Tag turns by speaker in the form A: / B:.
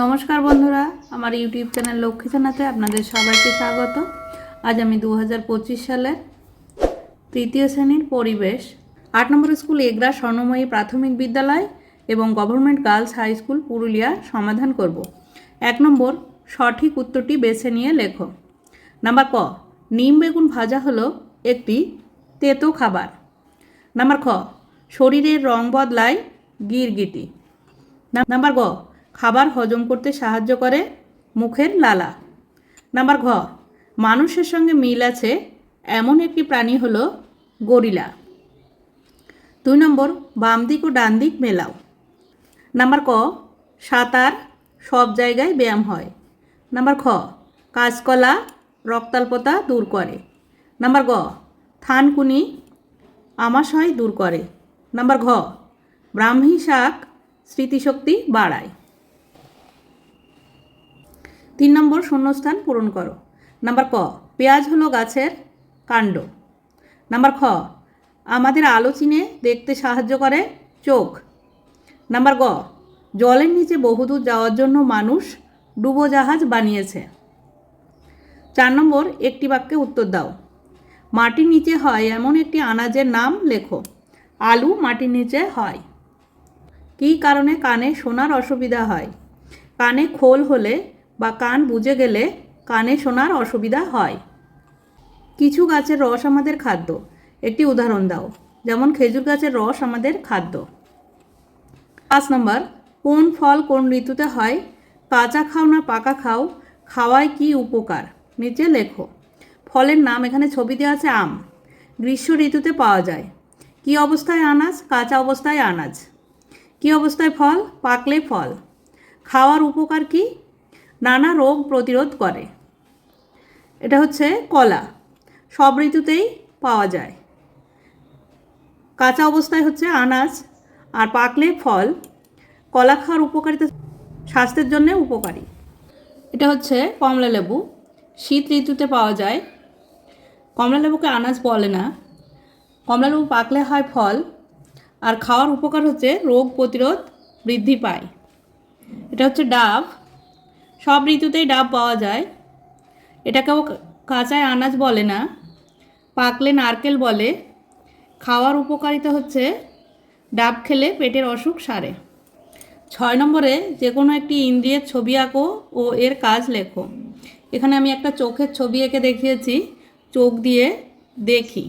A: নমস্কার বন্ধুরা, আমার ইউটিউব চ্যানেল লক্ষ্মী জানাতে আপনাদের সবাইকে স্বাগত। আজ আমি দু হাজার পঁচিশ সালের তৃতীয় শ্রেণির পরিবেশ। আট নম্বর স্কুল এগরা স্বর্ণময়ী প্রাথমিক বিদ্যালয় এবং government girls high school Purulia সমাধান করব। এক নম্বর, সঠিক উত্তরটি বেছে নিয়ে লেখো। নাম্বার ক, নিম বেগুন ভাজা হলো একটি তেতো খাবার। নাম্বার খ, শরীরের রং বদলায় গিরগিটি। নাম্বার গ খাবার হজম করতে সাহায্য করে মুখের লালা। নাম্বার ঘ, মানুষের সঙ্গে মিল আছে এমন একটি প্রাণী হলো গরিলা। দুই নম্বর, বাম দিক ও ডান দিক মেলাও। নাম্বার ক, সাঁতার সব জায়গায় ব্যায়াম হয়। নাম্বার খ কাঁচকলা, রক্তাল্পতা দূর করে। নাম্বার গ, থানকুনি, আমাশয় দূর করে। নাম্বার ঘ, ব্রাহ্মী শাক স্মৃতিশক্তি বাড়ায়। তিন নম্বর শূন্যস্থান পূরণ করো। নাম্বার ক, পেঁয়াজ হলো গাছের কাণ্ড। নাম্বার খ, আমাদের আলো চিনে দেখতে সাহায্য করে চোখ। নাম্বার গ, জলের নিচে বহুদূর যাওয়ার জন্য মানুষ ডুবোজাহাজ বানিয়েছে। চার নম্বর, একটি বাক্যে উত্তর দাও। মাটির নিচে হয় এমন একটি আনাজের নাম লেখো। আলু মাটির নিচে হয়। কী কারণে কানে শোনার অসুবিধা হয়? কানে খোল হলে বা কান বুজে গেলে কানে শোনার অসুবিধা হয়। কিছু গাছের রস আমাদের খাদ্য। একটি উদাহরণ দাও, যেমন খেজুর গাছের রস আমাদের খাদ্য। পাঁচ নম্বর, কোন ফল কোন ঋতুতে হয়, কাঁচা খাও না পাকা খাও খাওয়ায় কি উপকার? নিচে লেখো, ফলের নাম এখানে ছবি দেওয়া আছে আম। গ্রীষ্ম ঋতুতে পাওয়া যায়। কি অবস্থায় আনাজ? কাঁচা অবস্থায় আনাজ। কি অবস্থায় ফল? পাকলে ফল। খাওয়ার উপকার কি? নানা রোগ প্রতিরোধ করে। এটা হচ্ছে কলা। সব ঋতুতেই পাওয়া যায়। কাঁচা অবস্থায় হচ্ছে আনাজ আর পাকলে ফল। কলা খাওয়ার উপকারিতা স্বাস্থ্যের জন্য উপকারী। এটা হচ্ছে কমলা লেবু। শীত ঋতুতে পাওয়া যায়। কমলা লেবুকে আনাজ বলে না। কমলা লেবু পাকলে হয় ফল। আর খাওয়ার উপকার হচ্ছে রোগ প্রতিরোধ বৃদ্ধি পায়। এটা হচ্ছে ডাব। সব ঋতুতেই ডাব পাওয়া যায়। এটাকেও কাঁচায় আনাজ বলে না, পাকলে নারকেল বলে। খাওয়ার উপকারিতা হচ্ছে ডাব খেলে পেটের অসুখ সারে। ছয় নম্বরে যে কোনো একটি ইন্দ্রিয়ের ছবি আঁকো ও এর কাজ লেখো। এখানে আমি একটা চোখের ছবি এঁকে দেখিয়েছি। চোখ দিয়ে দেখি।